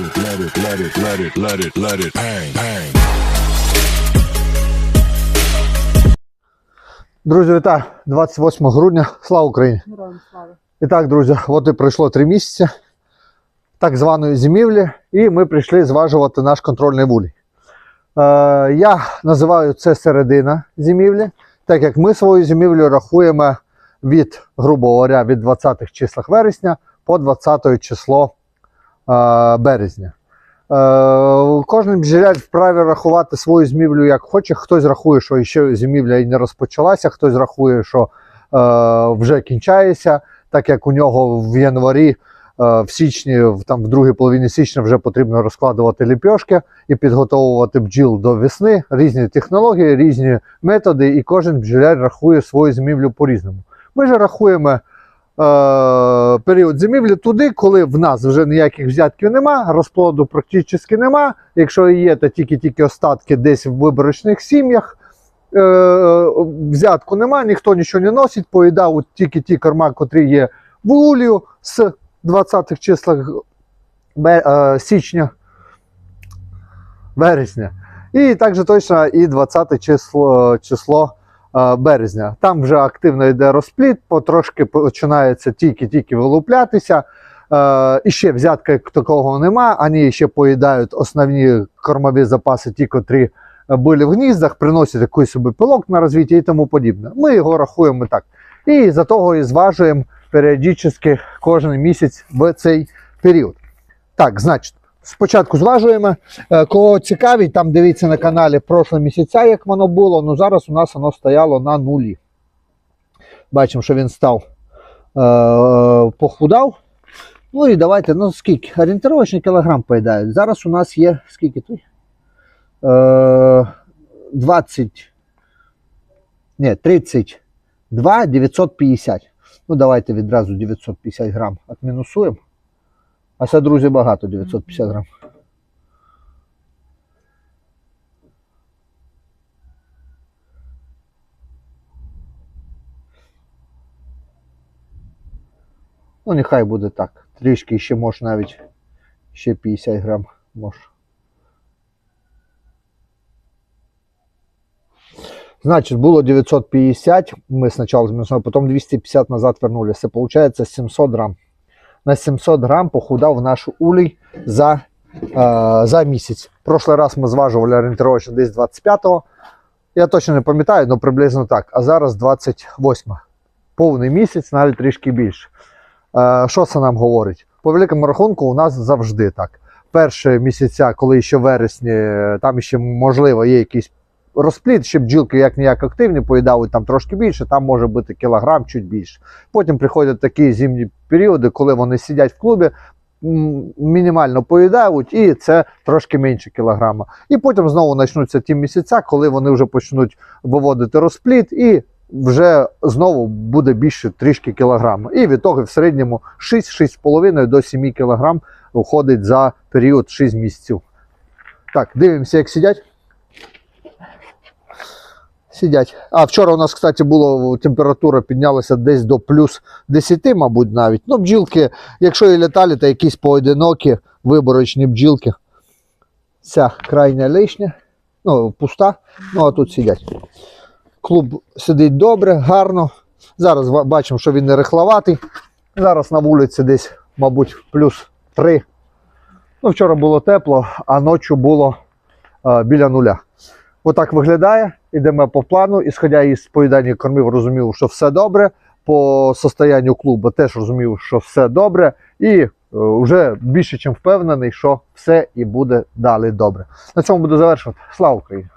it, let it, let it, let it, let it, let it bang, bang. Друзі, вітаю! 28 грудня. Слава Україні! Героям слава. І так, друзі, от і пройшло три місяці так званої зимівлі, і ми прийшли зважувати наш контрольний вулій. Е, я називаю це середина зимівлі, так як ми свою зимівлю рахуємо від, грубо говоря, від 20-х числах вересня по 20 число березня. Е, кожен бджоляр вправі рахувати свою зимівлю як хоче. Хтось рахує, що ще зимівля і не розпочалася, хтось рахує, що е, вже кінчається, так як у нього в январі, е, в січні, там, в другій половині січня вже потрібно розкладувати ліпьошки і підготовувати бджіл до весни. Різні технології, різні методи, і кожен бджоляр рахує свою зимівлю по-різному. Ми ж рахуємо е, період зимівлі туди, коли в нас вже ніяких взятків нема, розплоду практично нема. Якщо є, то тільки-тільки остатки десь в виборочних сім'ях. Е, взятку нема, ніхто нічого не носить, поїдав тільки ті корма, котрі є в улію з 20-х числах е, січня, вересня. І також точно і 20 число, число е, березня. Там вже активно йде розпліт, потрошки починається тільки-тільки вилуплятися. Е, і ще взятка такого нема. Вони ще поїдають основні кормові запаси, ті, котрі е, були в гніздах, приносять якийсь собі пилок на розвиття і тому подібне. Ми його рахуємо так. І за того і зважуємо періодично кожен місяць в цей період. Так, значить, спочатку зважуємо. Е, Кого цікавить, там дивіться на каналі прошлого місяця, як воно було. Ну зараз у нас воно стояло на нулі. Бачимо, що він став е, похудав. Ну і давайте, ну скільки? Орієнтировочний кілограм поїдають. Зараз у нас є скільки тут? Е, 20. Ні, 32 950. Ну, давайте відразу 950 грам відмінусуємо. А це, друзі, багато 950 грам. Ну, нехай буде так. Трішки ще може навіть ще 50 грам може. Значить, було 950, ми спочатку змінили, потім 250 назад вернули. Це виходить 700 грам. На 700 грам похудав наш улей за, е, за місяць. Прошлий раз ми зважували орієнтировочно десь 25-го. Я точно не пам'ятаю, але приблизно так. А зараз 28. Повний місяць, навіть трішки більше. Е, Що це нам говорить? По великому рахунку, у нас завжди так. Перші місяця, коли ще вересні, е, там ще можливо є якийсь розпліт, ще бджілки як ніяк активні, поїдають там трошки більше, там може бути кілограм чуть більше. Потім приходять такі зимні періоди, коли вони сидять в клубі, мінімально поїдають, і це трошки менше кілограма. І потім знову почнуться ті місяця, коли вони вже почнуть виводити розпліт, і вже знову буде більше трішки кілограма. І від того в середньому 6-6,5 до 7 кілограм уходить за період 6 місяців. Так, дивимося, як сидять. Сидять. А вчора у нас, кстати, було температура піднялася десь до плюс 10, мабуть, навіть. Ну, бджілки, якщо і літали, то якісь поодинокі виборочні бджілки. Ця крайня лишня, ну, пуста, ну а тут сидять. Клуб сидить добре, гарно. Зараз бачимо, що він не рихловатий. Зараз на вулиці десь, мабуть, плюс 3. Ну, вчора було тепло, а ночі було е, біля нуля. Отак виглядає. Ідемо по плану. Ісходя із поїдання кормів, розумів, що все добре. По состоянню клубу теж розумів, що все добре. І е, вже більше, ніж впевнений, що все і буде далі добре. На цьому буду завершувати. Слава Україні!